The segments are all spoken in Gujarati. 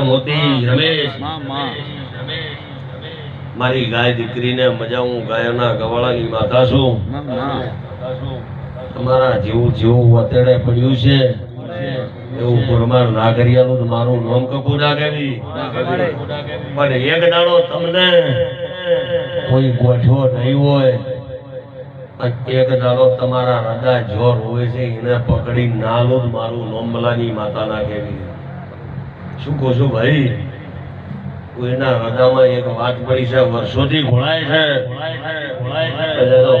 મોતી રમેશ. મારી ગાય દીકરીને મજા હું ગાયના ગવાળાની માતા છું તમારા જેવું જેવું અત્યારે પડ્યું છે. એવું મારું નામ કપૂર ના પણ એક દાડો તમને કોઈ ગોઠવો નહીં હોય. એક દાડો તમારા હૃદય જોર હોય છે એને પકડી ના લો મારું નોમલાની માતા ના કહેવી શું કહું છો ભાઈ? કોઈના હૃદયમાં એક વાત પડી છે વર્ષોથી ઘોળાય છે. એટલે તો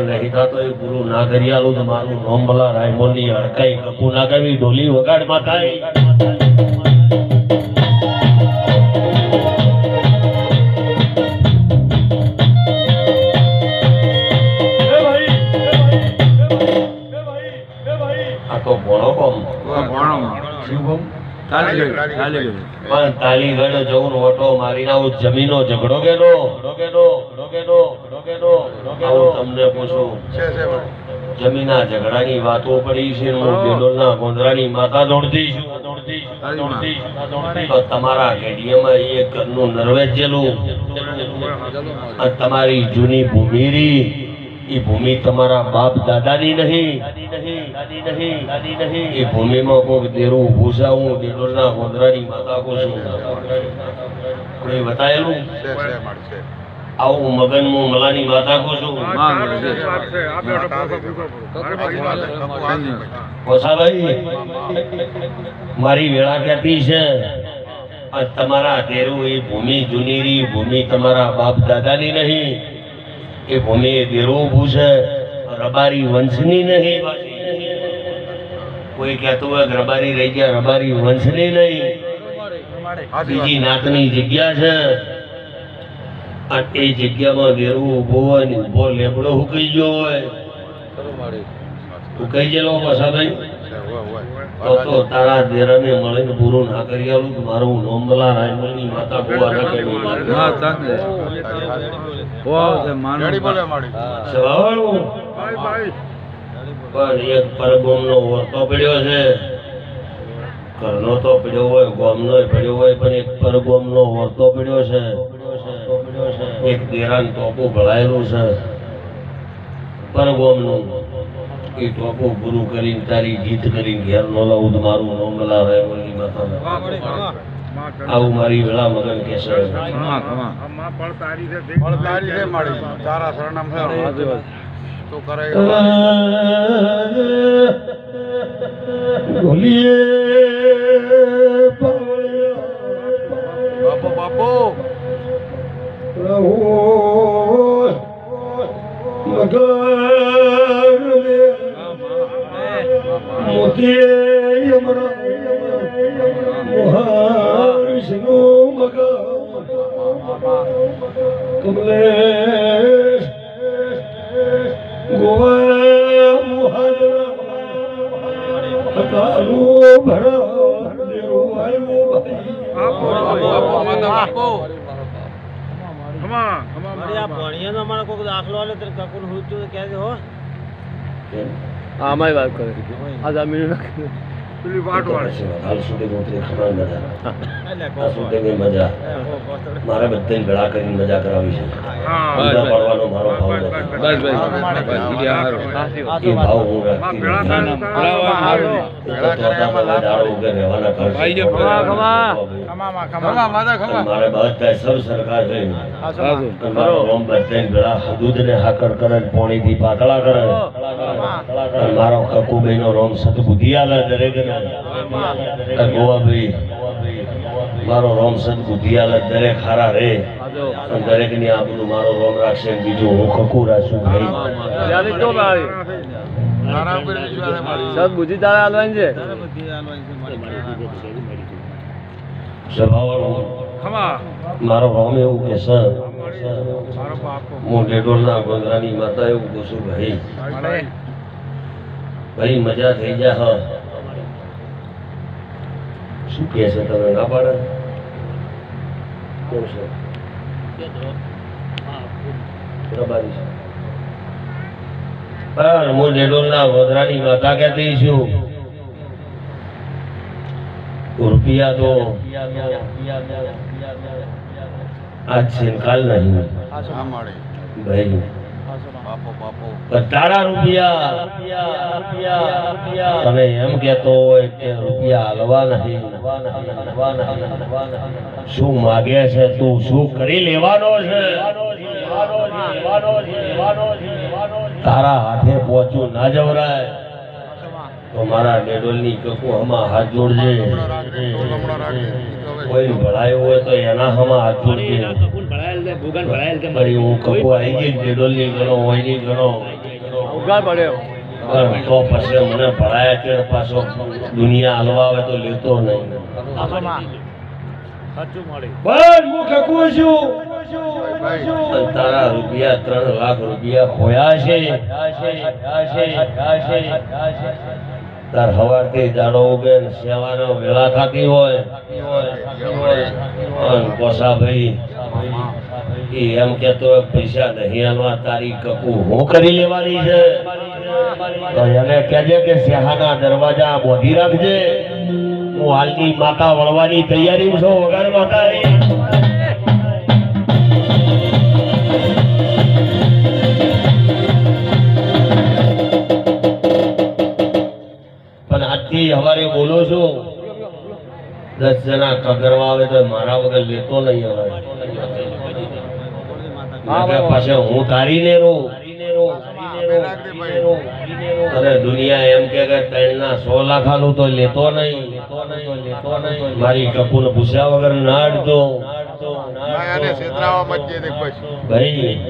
નહીં થતો એ પૂરું ના કરી આલું તો મારું નોમલા રાયમોની હડકાઈ કપુ ના કરવી ઢોલી વગાડમાં થાય પણ તાલીગઢ જવું ઓટો મારીને આવું જમીનો ઝઘડો કેનો? આવું તમને પૂછું. જમીના ઝઘડાની વાતો પડી છે હું બેડોલના ગોંદરાની માતા દોડતી છું. તમારા ઘેડિયામાં એક ઘરનું નરવેચેલું અને તમારી જૂની ભૂમિ રી એ ભૂમિ તમારા બાપ દાદાની નહીં. એ ભૂમિમાં કોઈક દેરું ઊભું છે, હું દેડોલના ગોંદરાની માતા કહું છું. કોઈ બતાયેલું? આવું મગન હું મલાની માતા કહું છું. માં કોસાભાઈ મારી વેળા ક્યાંથી છે? આ તમારા દેરું એ ભૂમિ જૂનીરી, ભૂમિ તમારા બાપ દાદાની નહીં. એ ભૂમિ એ દેરું ઊભું છે રબારી વંશની નહીં. કોઈ કહેતું હોય રબારી રહી ગયા રબારી વંશની નહીં. બીજી નાતની જગ્યા છે. આ એ જગ્યામાં દેરું ઊભો હોય ને ઊભો લેબડો હુકાઈ ગયો હોય. હુકાઈ ગયેલો કોસાભાઈ તો તો તારા દેરાને મળીને પૂરું ના કરી આલું તો મારું નોમલા રાયમલની માતા ગોવા ના કરી હા તાને ઓ તે માનો ભાઈ પણ એક પરગોમનો વર્તો પડ્યો છે. ઘરનો તો પડ્યો હોય ગોમનો પડ્યો હોય પણ એક પરગોમનો વર્તો પડ્યો છે. એક દેરાન તોપું ભળાયેલું છે. પરગોમનું એ ટોપો ગુરુ કરીને તારી જીત કરીને ઘેર નો લાવું તો મારું નોમલા બોલી માતા આવું મારી વેળા મગન કે ખમા તારા સરનામ છે તો કરે બાપુ બાપુ. કમલેશ ગોવા મુહાજરા ભરા આવ્યો માતા બાપુ અમારી વાત કરે આ જમીન હાલ સુધી ગોત્રી ખબર આ સુધી મજા મારે બધાને ભેળા કરીને મજા કરાવી છે મજા પાડવાનો મારો ભાવ નથી બસ બસ બસ ઈ હારો હાલ સુધી હું ખબર મજા હાલ સુધી મજા તો બધા ગળા કરીને મજા કરાવી છે. ભાઈ જે ખમા, ખમા. ખમા માતા ખમા. અને મારે બધા સૌ સરકાર છે સાચું મારો. રોમ બધાને હાકર કરે પોણી થી પાતળા કરે. મારો કકુભાઈનો રોમ સદબુદ્ધિ આલે દરેક ગોવાભાઈ મારો રોમ સદબુદ્ધિ આલે દરેક હારા રે. અને દરેકની આબરૂ મારો રોમ રાખશે બીજું હું કકુ રાખશું સબ બુદ્ધિ તારે હાલવાની છે? મારો રોમ એવું કે સર હું. ડેડોલના ગોંદરાની માતા એવું કહું છું ભાઈ ભાઈ મજા થઈ જા હા. શું કહે છે તમે? ના પાડે? કોણ છે? પણ હું ડેડોલના ગોંદરાની માતા કહેતી છું રૂપિયા તો આજ છે ને કાલ નહીં. ભાઈ તારા રૂપિયા. તમે એમ કેતો હોય કે રૂપિયા હાલવા નહીં. શું માગે છે તું? શું કરી લેવાનો છે? તારા હાથે પહોંચું ના જવરાય. તો મારા ડેડોલની કકુ હમા હાથ જોડજે. કોઈ ભળાયું હોય તો એના હમા હાથ જોડજે. ભાઈ હું કપો આવી ગઈ ડેડોલની ગણો હોયની ગણો. ઉગાડ પડ્યો. તો પછી મને ભરાયા કે પાછો. દુનિયા હલવા આવે તો લેતો નહીં. તારા રૂપિયા ત્રણ લાખ રૂપિયા ખોયા છે. તાર હવારથી દાડો ઉગે ને સેવાનો વેળા થતી હોય. કોસાભાઈ એમ કેતો પૈસા નહીં આલવા, તારી કકુ હું કરી લેવાની છે? તો એને કહેજે કે સેહાના દરવાજા બોધી રાખજે. હું હાલની માતા વળવાની તૈયારી છું, વગર માતાની દસ જણા કગરવા આવે તો મારા વગર લેતો નહીં હવે પાસે હું તારી ને રહું અરે દુનિયા એમ કે ત્રણ ના સો લાખ આલું તો લેતો નહીં. મારી કપૂર પૂછ્યા વગર ના અડતો ભાઈ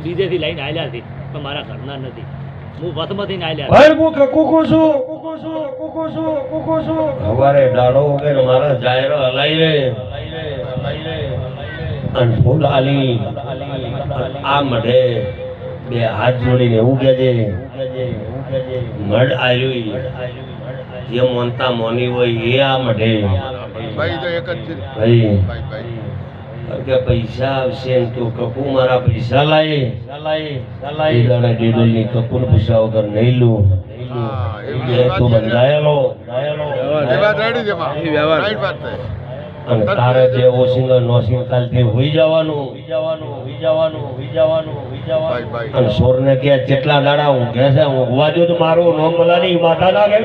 બીજેથી લઈને આવ્યા હતી પણ મારા ઘરના નથી. હું વતમાંથી આયલા હતા. ભાઈ હું કકુકુ છું કુકુ છું. કુકુ છું કુકુ છું હવારે દાડો વગર મારા જાયરો હલાઈ રે અને ફૂલ આલી. આ મઢે બે હાથ જોડીને એવું કહેજે મઢ આલ્યું જે મોનતા મોની હોય એ આ મઢે. ભાઈ તો એક જ છે. ભાઈ ભાઈ ભાઈ. કે પૈસા આવશે ને તું કપુ મારા પૈસા લાયે. લાયે. દાડા ડેડલની કપૂર પૈસા વગર નહીં લઉં. હા, તું બંધાયેલો. અને તારે જે ઓસિંગર નોસિંગ કાલથી હોઈ જવાનું. હોઈ જવાનું હોઈ જવાનું હોઈ જવાનું હોઈ ભાઈ ભાઈ અને સોરને કે કેટલા દાડા ઊંઘે છે ઊંઘવા દો તો મારું નોમ મલાની માથા ના હું.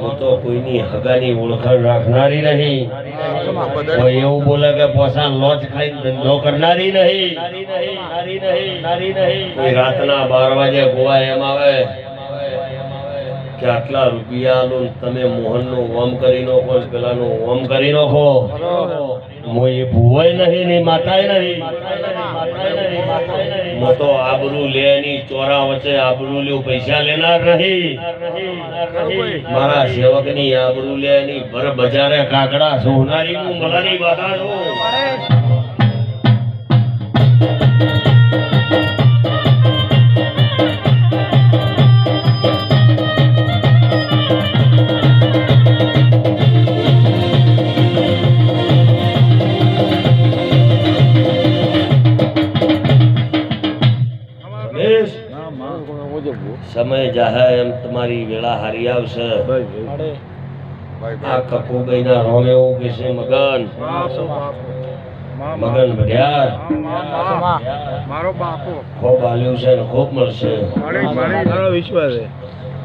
હું તો કોઈની હગાની ઓળખાણ રાખનારી નહીં. કોઈ એવું બોલે કે પોસા લોજ ખાઈ ધંધો કરનારી નહીં. કોઈ રાતના બાર વાગે ગોવા એમ આવે કે આટલા રૂપિયા આલું ને તમે મોહનનો ઓમ કરી નાખો પેલાનો પેલાનું ઓમ કરી નાખો. એ ભૂવાય નહીં ને માતાય નહીં. મો તો આબરૂ લેની ચોરા વચ્ચે આબરૂ લ્યો પૈસા લેનાર નહીં. મારા સેવકની આબરૂ લે ની ભર બજારે કાકડા સોનારી નું મલાની બાધા સમય જાહે એમ તમારી વેળા હારી આવશે. આ ભાઈ. ગઈ ના રોમ એવું કે છે મગન. મગન ભર્યા મારો બાપો. ખૂબ આલ્યું છે ને ખૂબ મળશે. મળી મળી વિશ્વાસ છે.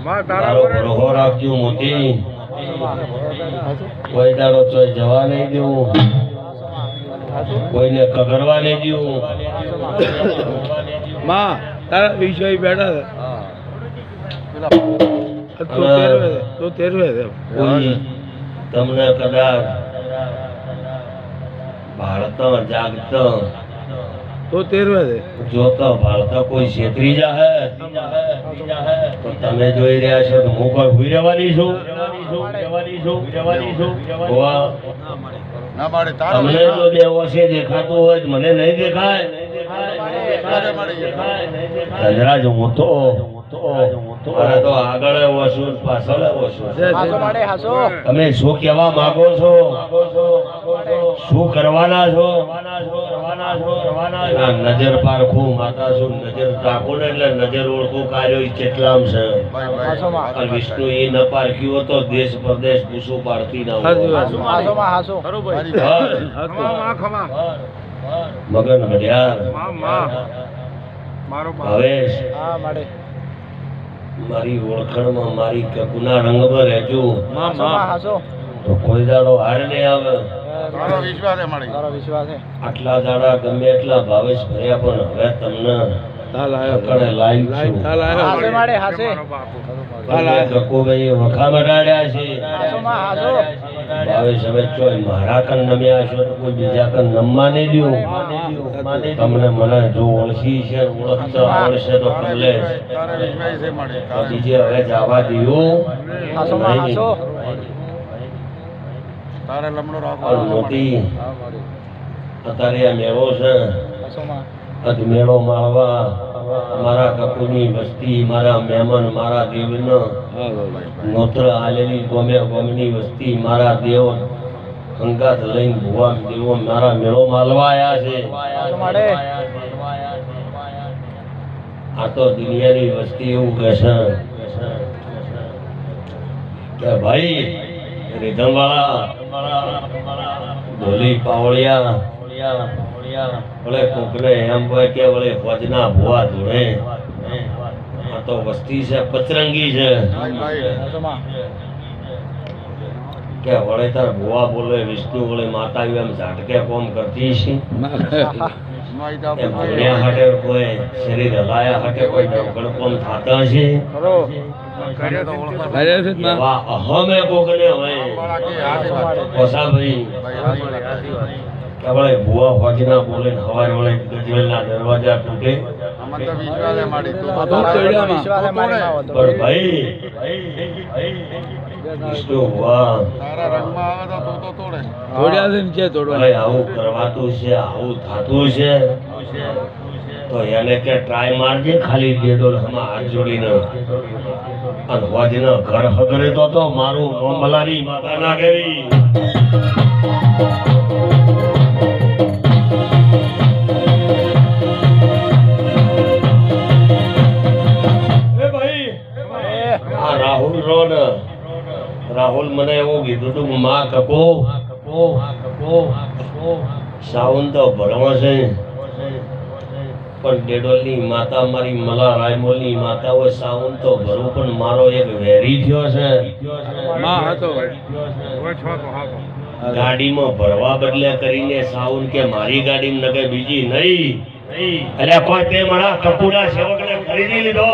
માં તારો ગ્રહો રાખજો મોતી કોઈ દાડો ચોય જવા નહીં દેવું. કોઈને કગરવા નહીં દેવું. માં તારા વિશ્વાસ બેઠા છે તો તેરવે છે તો તેરવે છે કોઈ તમને કદાચ ભાળતા જાગતા. તો તેરવે છે જોતા ભાળતા કોઈ છેતરી જાહે તો તમે જોઈ રહ્યા છો તો હું કોઈ હુઈ રહેવાની છું તમને જો દેવો છે દેખાતું હોય મને નહીં દેખાય. ધનરાજ હું તો તમે શું કેવા માંગો છો? શું કરવાના છો? નજર પારખું માતા શું નજર રાખો ને એટલે નજર ઓળખું કાર્યો કેટલામ છે. વિષ્ણુ એ ન પારખ્યું તો દેશ પરદેશ પૂછું પાડતી ના મગન હડિયાર. માં મારો ઓળખાણમાં મારી કકુના રંગમાં રહેજો. તો કોઈ દાડો હાર નહીં આવે. તારો વિશ્વાસ હે મારી. આટલા દાડા ગમે એટલા ભાવેશ ભર્યા પણ હવે તમને મારો કન નમ્યા છો તો કોઈ બીજા કન નમવા નહીં દ્યો. તમને મને જો ઓળખી છે ઓળખતા આવડશે તો કમલે બીજે હવે જવા દીધું તારે લમણો રાખો. મોટી અત્યારે આ મેળો છે. આજ મેળો માળવા મારા કકુની વસ્તી, મારા મહેમાન, મારા દેવનો નોત્ર આલેલી ગોમે ગોમની વસ્તી, મારા દેવ અંગાત લઈને ભુવા દેવો મારા મેળો માલવા આવ્યા છે. આ તો દુનિયાની વસ્તી એવું કહે છે કે ભાઈ, રીધમવાળા ઢોલી પાવળિયા ભલે કોકને એમ હોય કે વળે ફોજના ભુવા ધોળે આ તો વસ્તી છે પચરંગી છે. કે વળે તાર ભુવા બોલે વિષ્ણુ વળે માતા એમ ઝાટકે કોમ કરતી છે. એમ ભણ્યા હાટે કોઈ શરીર હલાયા હાટે કોઈ ડોકળ કોમ થાતા છે. અહમે કોકને હોય. વાળા કોસાભાઈ વાત ભુવા ફોજના બોલે હવાર વળે ગજવેલના દરવાજા તૂટે. પણ ભાઈ વિષ્ણુ આવે તોડ્યા છે કરવાતું છે આવું થતું છે. તો એને કે ટ્રાય મારજે ખાલી ડેડોલ હમા હાથ જોડીને. અને હોજને ઘર હગરે તો તો મારું નોમ મલારી માતા ના કેવી રાહુલ રો ને રાહુલ મને એવું કીધું તું માં કકો સાવન તો ભણવા છે. પણ ડેડોલની માતા મારી મલા રાયમોલની માતા હોય સાવન તો ભરવું પણ મારો એક વેરી થયો છે. ગાડીમાં ભરવા બદલે કરીને સાવન કે મારી ગાડીમાં નકે બીજી નહીં. અરે કોઈ તે મારા કપૂરા સેવકને ખરીદી લીધો.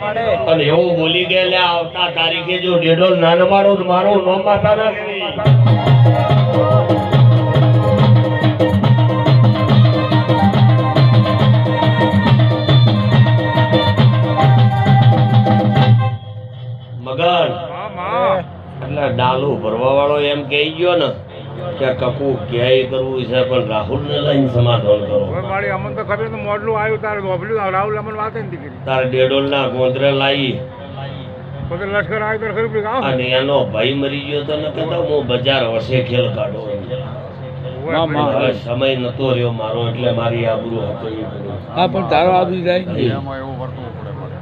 અને એવું બોલી ગયેલા આવતા તારીખે જો ડેડોલ ના નમાડો મારું માતા ના. મગન. એટલે ડાલુ ભરવા વાળો એમ કહી ગયો ને કે કકુ ક્યાંય કરવું છે પણ રાહુલ ને લઈને સમાધાન કરો. મારી અમન તો ખબર તો મોડલું આવ્યું તારે રાહુલ અમન વાત નથી કરી. તાર ડેડોલ ના ગોંદરે લાવી લશ્કર આવ્યું ત્યારે ખરી અને એનો ભાઈ મરી ગયો તો ને કહેતા હું બજાર વસે ખેલ કાઢો. હવે સમય નતો રહ્યો મારો એટલે મારી આબરૂ હતો હા પણ તારો આપી જાય. એમાં એવું વર્તવું પડે મારે.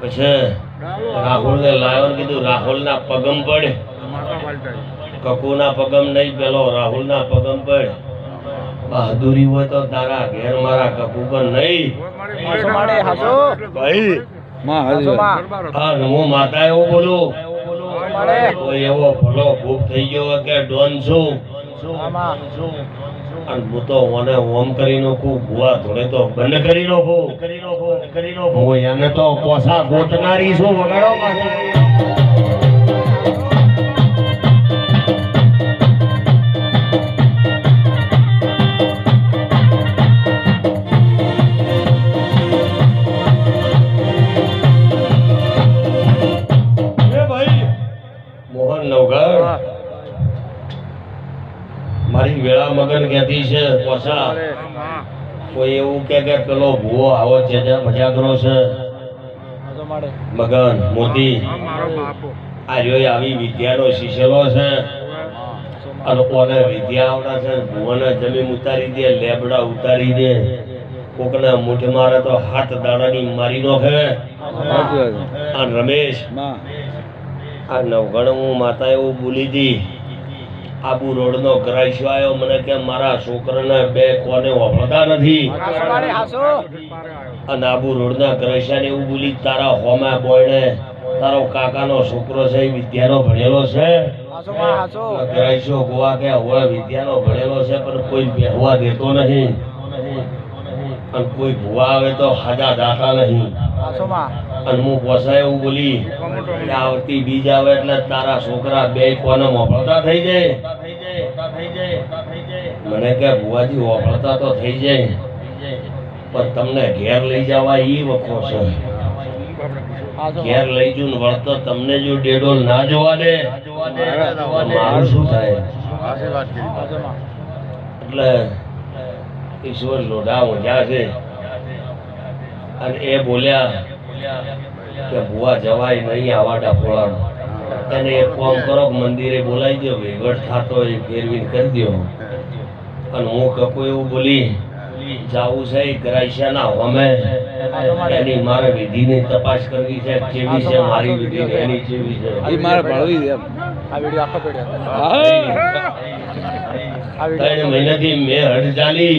પછી રાહુલ ને લાયો કીધું રાહુલ ના પગમ પડ. માતા પલટાઈ. કકુ ના પગમ નહીં પેલો રાહુલ ના પગમ પણ. બહાદુરી હોય તો તારા ઘેર મારા કકુ પણ નહીં. ભાઈ. માં હાજર. દરબાર હતો. હા ને હું માતા એવું બોલું. કોઈ એવો ભલો ભૂખ થઈ ગયો કે ડોન છું. અને હું તો મને ઓમ કરી નાખું ભુવા ધોળે તો બંધ કરી નાખું. હું એને તો પોસા ગોતનારી છું વગાડો કહેતી છે કોઈ એવું કે કે પેલો ભૂવો આવો છે મજાકરો છે? મગન મોતી? આ આ રહ્યો આવી વિદ્યાનો શિષ્યલો છે. અને કોને વિદ્યા આવડા છે? ભુવને જમીન ઉતારી દે લેબડા ઉતારી દે. કોકને મૂઠ મારે તો હાથ દાડાની મારી નોખે. અને રમેશ આ નવગણ હું માતા એવું બોલી હતી આબુ રોડનો કરાઈશો આવ્યો મને કે મારા છોકરાના બે કોને વાપરતા નથી. અને આબુ રોડના કરાઈશાને એવું બોલી તારા હોમા બોયને તારો કાકાનો છોકરો છે એ વિદ્યાનો ભણેલો છે. કરાઈશો ગોવા કે હવે વિદ્યાનો ભણેલો છે પણ કોઈ બેહવા દેતો નહીં અને કોઈ ભૂવા આવે તો હાજા દાતા નહીં. અને હું પોસાય એવું બોલી આવતી બીજ આવે એટલે તારા છોકરા બે કોને મોકલતા થઈ જાય. મને કે ભુવાજી ઓફળતા તો થઈ જાય. પણ તમને ઘેર લઈ જવા ઈ વખો છે. ઘેર લઈ જુ વળતો તમને જો ડેડોલ ના જોવા દે. મારું શું થાય? એટલે ઈશ્વર લોઢા મજા છે. અને એ બોલ્યા કે ભુવા જવાય નહીં આવા ડફોળા એને એક કામ કરો મંદિરે બોલાવી દો વેગડ થાતો એ ફેરવીને કરી દો અને હું કપુ એવું બોલી જાવું છે એ કરાઈશા ના અમે એની મારે વિધિની તપાસ કરવી છે કેવી છે મારી વિધિ એની કેવી છે. મારે ભળવી દે ત્રણ મહિનાથી મેં ચાલી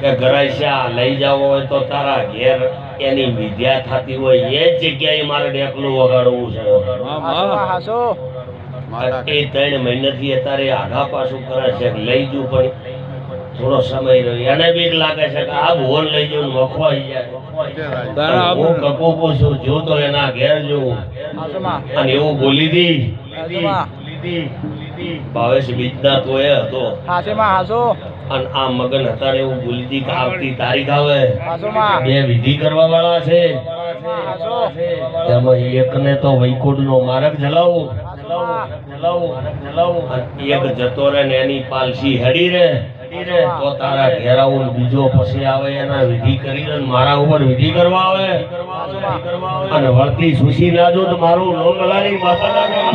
કે ગરાઈશા લઈ જાવો હોય તો તારા ઘેર એની વિદ્યા થતી હોય એ જ જગ્યાએ મારે ડેકલું વગાડવું છે. એ ત્રણ મહિનાથી અત્યારે આઘા પાછું કરે છે લઈ જવું પણ થોડો સમય રહ્યો. એને બીક લાગે છે કે આ ભુવન લઈ જવું મખવાઈ જાય. હું કપોપો છું જો તો એના ઘેર જોઉં અને એવું બોલી દી. ભાવેશ બીજના તો એ હતો અને આ મગન હતા ને એવું બોલી દી કે આવતી તારીખ આવે. બે વિધિ કરવા વાળા છે તેમાં એકને તો વૈકુંઠ નો માર્ગ જલાવો. એક જતો રે ને એની પાલસી હડી રે તો તારા ઘેર આવું બીજો પછી આવે એના વિધિ કરીને મારા ઉપર વિધિ કરવા આવે. અને વળતી સુશી ના જો તો મારું લોંગલાની માતા ના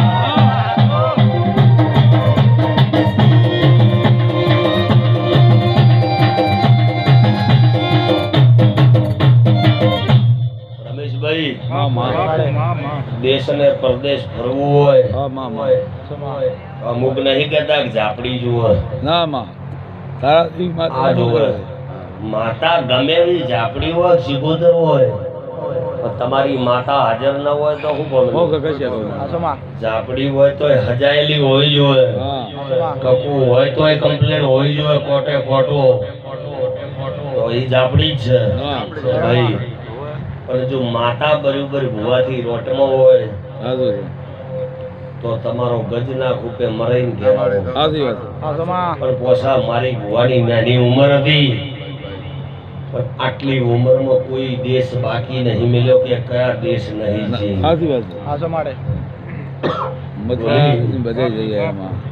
દેશ અને પરદેશ ફરવું હોય. અમુક નહીં કહેતા કે ઝાપડી જુઓ ના માં. તારાથી માતા ગમે એવી ઝાપડી હોય સિગોદર હોય પણ તમારી માતા હાજર ન હોય તો શું બહુ બોલું ઝાપડી હોય તો હજાયેલી હોવી જોઈએ હા. કકુ હોય તો કમ્પ્લેન હોવી જોઈએ કોટે ખોટો. તો એ ઝાપડી જ છે. ભાઈ પણ જો માતા બરોબર ભૂવાથી રોટમાં હોય. તો તમારો ગજના ખૂપે મરાઈને પણ પોસા મારી ભુવાની નાની ઉંમર હતી. પણ આટલી ઉંમરમાં કોઈ દેશ બાકી નહીં મળ્યો કે કયા દેશ નહીં છે સાચી વાત.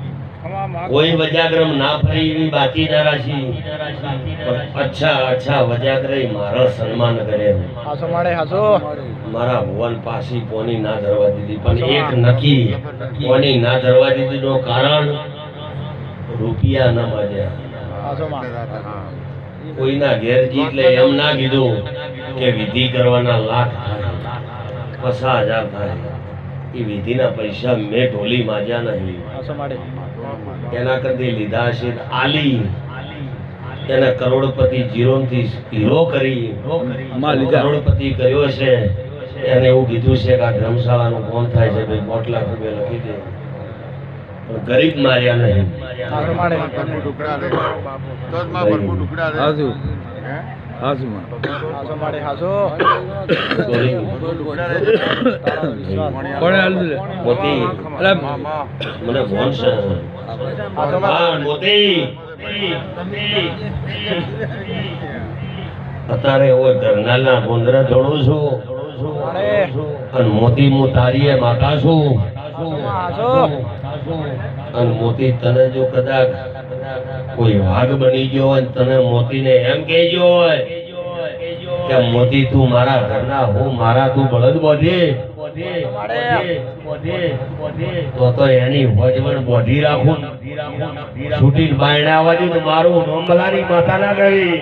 કોઈ વજાગ્રમ ના ફરી એવી બાકી ના અચ્છા અચ્છા વજાગ્રહ મારા સન્માન કરે મારા ભુવન પાસી કોની ના ધરવા દીધી? પણ એક નક્કી કોની ના ધરવા દીધી નું કારણ રૂપિયા ના માજ્યા કોઈના ઘેર જી એટલે એમ ના કીધું કે વિધિ કરવાના લાખ થાય પચાસ હજાર થાય. એ વિધિના પૈસા મેં ઢોલી માજ્યા નહીં. એના કરતી લીધા છે આલી. એને કરોડપતિ જીરોથી હીરો કરી. માં લીધા. કરોડપતિ કર્યો છે એને એવું કીધું છે કે આ ધર્મશાળાનું કોણ થાય છે? ભાઈ પાંચ લાખ રૂપિયા લખી દે. પણ ગરીબ માર્યા નહીં. મને ફોન છે. અત્યારે ઓય ઘરનાલા ગોંદરા જોડું છું. અને મોતી હું તારીએ માતા છું. અને મોતી તને જો કદાચ કોઈ વાઘ બની ગયો હોય તને મોતીને એમ કેજો હોય કે મોતી તું મારા ઘરના હું મારા તું બળદ બોધે તો તો એની વજવણ બોધી રાખું છૂટી બાયણા તો મારું નોંબલાની માતા ના ગઈ